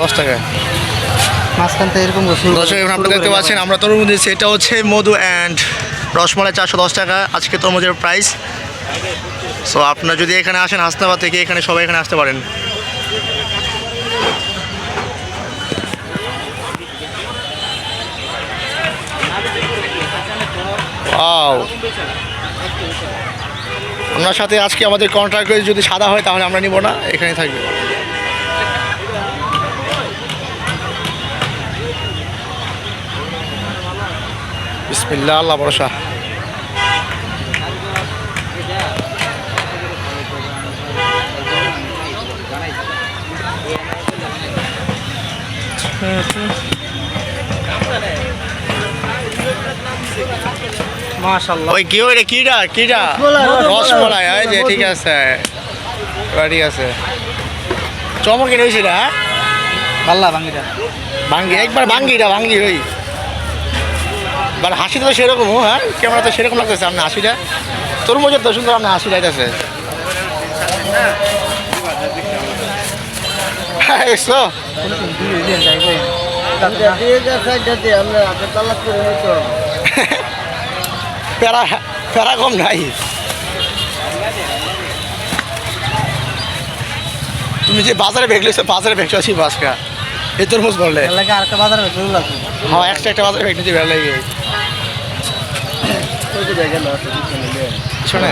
দশ টাকা মাঝখান থেকে এরকম দর্শক এখন আপনারা দেখতে পাচ্ছেন আমরা তরমুজ দিচ্ছি এটা হচ্ছে মধু অ্যান্ড রসমালাই চারশো দশ টাকা। আজকে তরমুজের প্রাইস সো আপনারা যদি এখানে আসেন হাসনাবাদ থেকে এখানে সবাই এখানে আসতে পারেন. আপনার সাথে আজকে আমাদের কন্ট্রাক্ট যদি সাদা হয় তাহলে আমরা নিব না। এখানে থাকবে। বিসমিল্লাহ আল্লাহ ভরসা। ওই কি ওই রসমলাই যে ঠিক আছে। ঠিক আছে। চমক এটা হ্যাঁ? পাল্লা ভাঙ্গি একবার ভাঙ্গিটা ভাঙ্গি ওই এবার হাসিটা তো সেরকম হ্যাঁ? ক্যামেরা তো সেরকম লাগতেছে আপনার হাসিটা। তোর মজা তো সুন্দর আপনার হাসি লাগতেছে হ্যাঁ প্যারা প্যারা নাই। তুমি যে বাজারে ভেগলেছো বাজারে ভেগছো আছি বাসকা এই তরমুজ বললে লাগে আরেকটা বাজারে শুরু লাগবে। হ্যাঁ একটা একটা বাজারে ভেগনেছি ভালো লাগে। শোনে